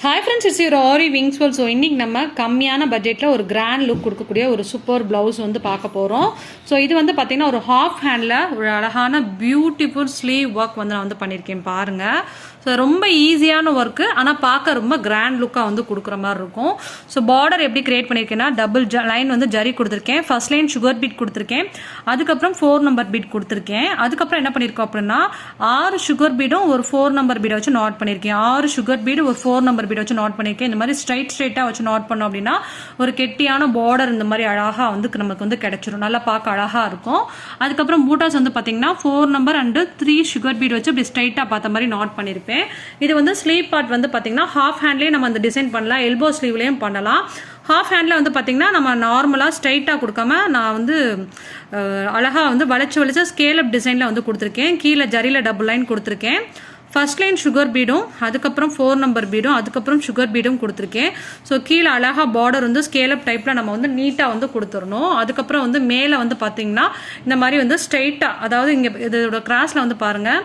Hi friends it's your Aari wings Vel so இன்றைக்கி நம்ம கம்மியான பட்ஜெட்டில் ஒரு கிராண்ட் லுக் கொடுக்கக்கூடிய ஒரு சூப்பர் ப்ளவுஸ் வந்து பார்க்க போகிறோம் ஸோ இது வந்து பார்த்திங்கன்னா ஒரு ஹாஃப் ஹேண்டில் ஒரு அழகான பியூட்டிஃபுல் ஸ்லீவ் ஒர்க் வந்து நான் வந்து பண்ணியிருக்கேன் பாருங்கள் ஸோ ரொம்ப ஈஸியான ஒர்க்கு ஆனால் பார்க்க ரொம்ப கிராண்ட் லுக்காக வந்து கொடுக்குற மாதிரி இருக்கும். ஸோ பார்டர் எப்படி கிரியேட் பண்ணியிருக்கேன்னா டபுள் ஜ லைன் வந்து ஜரி கொடுத்துருக்கேன். ஃபர்ஸ்ட் லைன் சுகர் பீட் கொடுத்துருக்கேன். அதுக்கப்புறம் ஃபோர் நம்பர் பீட் கொடுத்துருக்கேன். அதுக்கப்புறம் என்ன பண்ணியிருக்கோம் அப்படின்னா ஆறு சுகர் பீடும் ஒரு ஃபோர் நம்பர் பீடை வச்சு நாட் பண்ணியிருக்கேன் ஆறு சுகர் பீடு ஒரு ஃபோர் நம்பர் பீட் வச்சு நாட் பண்ணியிருக்கேன். இந்த மாதிரி ஸ்ட்ரைட் ஸ்ட்ரைட்டாக வச்சு நாட் பண்ணோம் அப்படின்னா ஒரு கெட்டியான பார்டர் இந்த மாதிரி அழகாக வந்து நமக்கு வந்து கிடைச்சிரும். நல்லா பார்க்க அழகாக இருக்கும். அதுக்கப்புறம் பூட்டாஸ் வந்து பார்த்தீங்கன்னா four number and three sugar bead வச்சு இப்படி ஸ்ட்ரைட்டாக பார்த்த மாதிரி நாட் பண்ணியிருப்பேன். இது வந்து ஸ்லீவ் பார்ட் வந்து பார்த்தீங்கன்னா ஹாஃப் ஹேண்ட்லேயே நம்ம அந்த டிசைன் பண்ணலாம் எல்போ ஸ்லீவ்லேயும் பண்ணலாம். ஹாஃப் ஹேண்டில் வந்து பார்த்தீங்கன்னா நம்ம நார்மலாக ஸ்ட்ரைட்டாக கொடுக்காம நான் வந்து அழகாக வந்து வளைச்சு வளைச்சு ஸ்கேல் அப் டிசைனில் வந்து கொடுத்துருக்கேன். கீழே ஜரியில் டபுள் லைன் கொடுத்துருக்கேன். ஃபர்ஸ்ட் லைன் சுகர் பீடும் அதுக்கப்புறம் ஃபோர் நம்பர் பீடும் அதுக்கப்புறம் சுகர் பீடும் கொடுத்துருக்கேன். ஸோ கீழே அழகாக பார்டர் வந்து ஸ்கேலப் டைப்பில் நம்ம வந்து நீட்டாக வந்து கொடுத்துடணும். அதுக்கப்புறம் வந்து மேலே வந்து பார்த்தீங்கன்னா இந்த மாதிரி வந்து ஸ்ட்ரைட்டாக அதாவது இங்கே இதோட கிராஸில் வந்து பாருங்கள்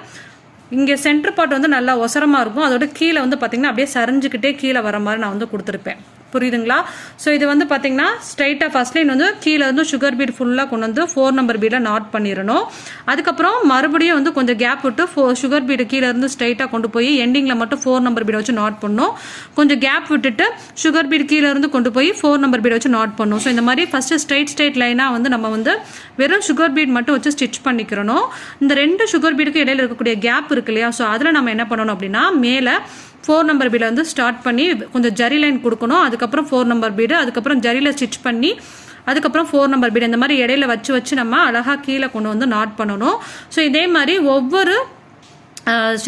இங்கே சென்டர் பார்ட் வந்து நல்லா ஒசரமாக இருக்கும். அதோட கீழே வந்து பார்த்திங்கன்னா அப்படியே சரிஞ்சுக்கிட்டே கீழே வர மாதிரி நான் வந்து கொடுத்துருப்பேன். புரியுதுங்களா? ஸோ இது வந்து பார்த்தீங்கன்னா ஸ்ட்ரைட்டாக ஃபஸ்ட் லைன் வந்து கீழே வந்து சுகர் பீட் ஃபுல்லாக கொண்டு வந்து ஃபோர் நம்பர் பீடில் நாட் பண்ணிடணும். அதுக்கப்புறம் மறுபடியும் வந்து கொஞ்சம் கேப் விட்டு ஃபோ சுகர் பீடு கீழே இருந்து ஸ்ட்ரைட்டாக கொண்டு போய் எண்டிங்கில் மட்டும் ஃபோர் நம்பர் பீடை வச்சு நாட் பண்ணணும் கொஞ்சம் கேப் விட்டுட்டு சுகர் பீடு கீழே இருந்து கொண்டு போய் ஃபோர் நம்பர் பீடை வச்சு நாட் பண்ணணும் ஸோ இந்த மாதிரி ஃபஸ்ட்டு ஸ்ட்ரைட் ஸ்ட்ரைட் லைனாக வந்து நம்ம வந்து வெறும் சுகர் பீட் மட்டும் வச்சு ஸ்டிச் பண்ணிக்கிறணும். இந்த ரெண்டு சுகர் பீடுக்கு இடையில இருக்கக்கூடிய கேப் இருக்கு இல்லையா? ஸோ அதில் நம்ம என்ன பண்ணணும் அப்படின்னா மேலே ஃபோர் நம்பர் பீடை வந்து ஸ்டார்ட் பண்ணி கொஞ்சம் ஜரி லைன் கொடுக்கணும். அதுக்கப்புறம் ஃபோர் நம்பர் பீடு அதுக்கப்புறம் ஜரியில் ஸ்டிச் பண்ணி அதுக்கப்புறம் ஃபோர் நம்பர் பீடு இந்த மாதிரி இடையில வச்சு வச்சு நம்ம அழகாக கீழே கொண்டு வந்து நாட் பண்ணணும். ஸோ இதே மாதிரி ஒவ்வொரு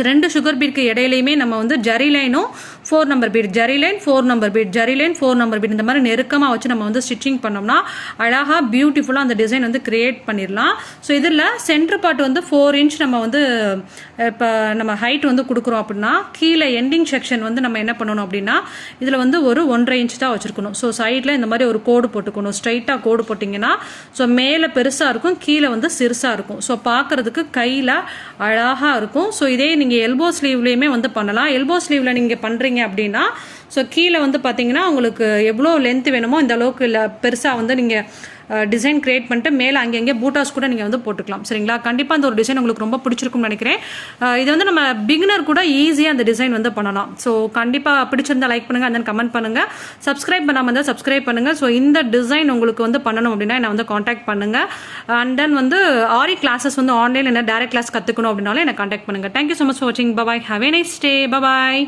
ரெண்டு சுகர் பீட்க்கு இடையிலையுமே நம்ம வந்து ஜரி லைனும் four number bead zari line four number bead zari line four number bead இந்த மாதிரி நெருக்கமாக வச்சு நம்ம வந்து ஸ்டிச்சிங் பண்ணோம்னா அழகாக பியூட்டிஃபுல்லாக அந்த டிசைன் வந்து கிரியேட் பண்ணிடலாம். ஸோ இதில் சென்டர் பார்ட் வந்து ஃபோர் இன்ச் நம்ம வந்து இப்போ நம்ம ஹைட் வந்து கொடுக்குறோம் அப்படின்னா கீழே எண்டிங் செக்ஷன் வந்து நம்ம என்ன பண்ணணும் அப்படின்னா இதில் வந்து ஒரு ஒன்றரை இன்ச் தான் வச்சுருக்கணும். ஸோ சைடில் இந்த மாதிரி ஒரு கோடு போட்டுக்கணும். ஸ்ட்ரைட்டாக கோடு போட்டிங்கன்னா ஸோ மேலே பெருசாக இருக்கும் கீழே வந்து சிறுசாக இருக்கும். ஸோ பார்க்குறதுக்கு கையில் அழகாக இருக்கும். ஸோ இதே நீங்கள் எல்போ ஸ்லீவ்லேயுமே வந்து பண்ணலாம். எல்போ ஸ்லீவில் நீங்கள் பண்ணுறீங்க அப்படின்னா ஸோ கீழே வந்து பார்த்தீங்கன்னா உங்களுக்கு எவ்வளோ லென்த் வேணுமோ இந்த அளவுக்கு இல்லை பெருசாக வந்து நீங்கள் டிசைன் கிரியேட் பண்ணிட்டு மேலே அங்கங்கே பூட்டாஸ் கூட நீங்கள் வந்து போட்டுக்கலாம். சரிங்களா? கண்டிப்பாக அந்த ஒரு டிசைன் உங்களுக்கு ரொம்ப பிடிச்சிருக்கும்னு நினைக்கிறேன். இது வந்து நம்ம பிகினர் கூட ஈஸியாக அந்த டிசைன் வந்து பண்ணலாம். ஸோ கண்டிப்பாக பிடிச்சிருந்தா லைக் பண்ணுங்கள் அந்த கமெண்ட் பண்ணுங்கள் சப்ஸ்கிரைப் பண்ணாமல் இருந்தால் சப்ஸ்கிரைப் பண்ணுங்கள் ஸோ இந்த டிசைன் உங்களுக்கு வந்து பண்ணணும் அப்படின்னா என்னை வந்து காண்டாக்ட் பண்ணுங்கள் அண்ட் தென் வந்து ஆரி கிளாஸஸ் வந்து ஆன்லைன் என்ன டேரக்ட் கிளாஸ் கற்றுக்கணும் அப்படின்னாலும் என்னை காண்டாக்ட் பண்ணுங்கள் thank you so much for வாட்சிங் bye bye have a nice day bye bye